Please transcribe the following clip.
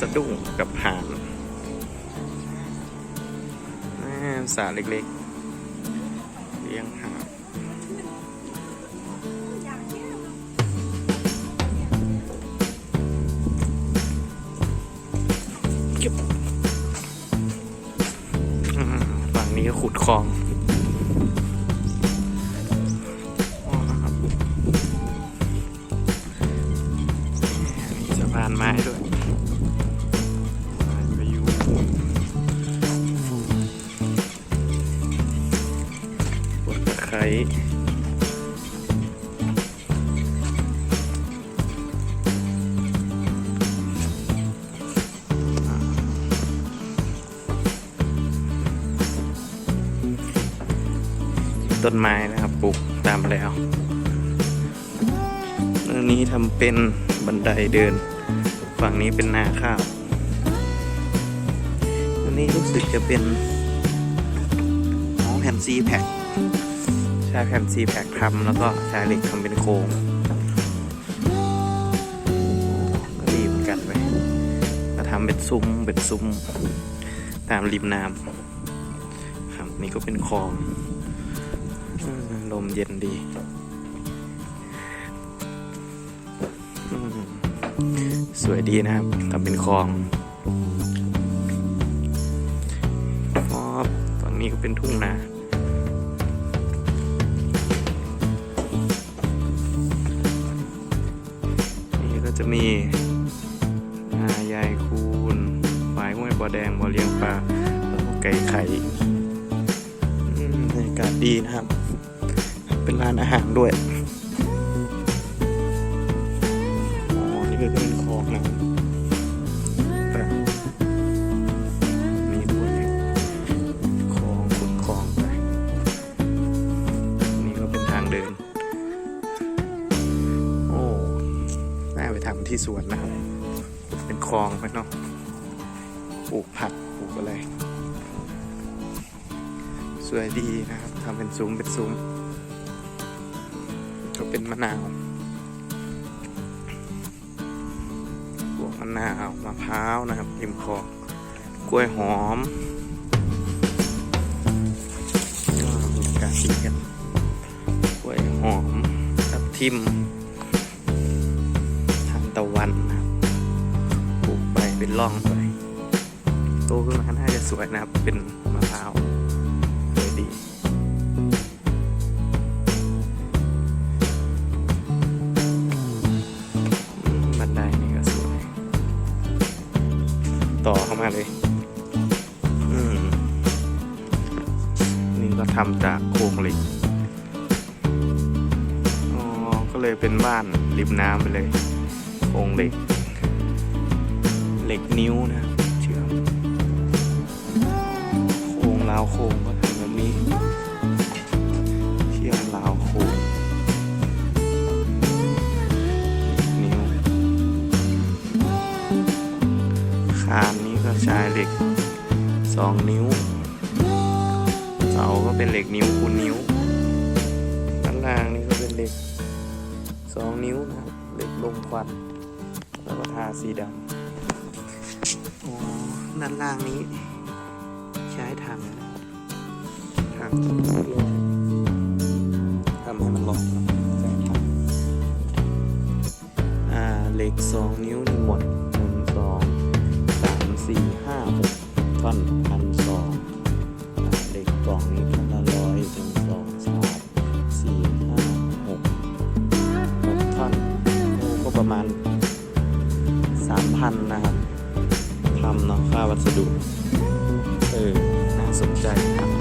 สะดุ้งกับหางอ่าสาเล็กๆ เลี้ยงหางฝั่งนี้ก็ขุดคลอง ตะไคร้ต้นไม้นะครับปลูกตามแล้วอันนี้ทำเป็นบันไดเดิน ฝั่งนี้เป็นนาข้าวอันนี้รู้สึกจะเป็นอ๋อแผ่นซีแพ็ค ช้แผ่นซีแพคทำแล้วก็ใช้เหล็กทำเป็นโครงก็ดีเหมือนกันไปมาทำเป็นซุ้มเป็นซุ้มตามริมน้ำครับนี่ก็เป็นคลองลมเย็นดีสวยดีนะครับทำเป็นคลองอ๋อฝั่งนี้ก็เป็นทุ่งนา มีนายายคูณฝายห้วยบ่อแดงบ่อเลี้ยงปลาแล้วก็ไก่ไข่อืมบรรยากาศดีนะครับ เป็นร้านอาหารด้วย อ๋อ นี่คือเป็นคลองนะ ทำที่สวนนะครับ เป็นคลองไปเนาะปลูกผักปลูกอะไร สวยดีนะครับทำเป็นซุ้มเป็นซุ้มก็เป็นมะนาวพวกมะนาวมะพร้าวนะครับริมคลองกล้วยหอมก็มีการสีกันกล้วยหอมทับทิม ตะวันนะครับปลูกไปเป็นร่องไปโตขึ้นมาน่าจะสวยนะครับ เป็นมะพร้าวสวยดีบันไดนี่ก็สวย ต่อเข้ามาเลยนี่ก็ทำจากโครงเหล็กอ๋อก็เลยเป็นบ้านริมน้ำไปเลย รงเหล็ก เหล็กนิ้วนะครับเชื่อมโครงราวโครงก็ทำแบบนี้เชื่อมราวโครงนิ้วคานนี้ก็ใช้เหล็กสองนิ้วเสาก็เป็นเหล็กนิ้วคูณนิ้วด้านล่างนี่ก็เป็นเหล็กสองนิ้วนะครับเหล็กลมควัน แล้วก็ทาสีดำอ๋อด้านล่างนี้ ใช้ถังถังลงทำให้มันลงครับใช้ถังอ่าเหล็กสองนิ้วนี่หมดหนึ่งสองสามสี่ห้าหกท่อนพันสองเด็กกล่องนี้ สามพันนะครับทำเนาะค่าวัสดุ เออ น่าสนใจครับ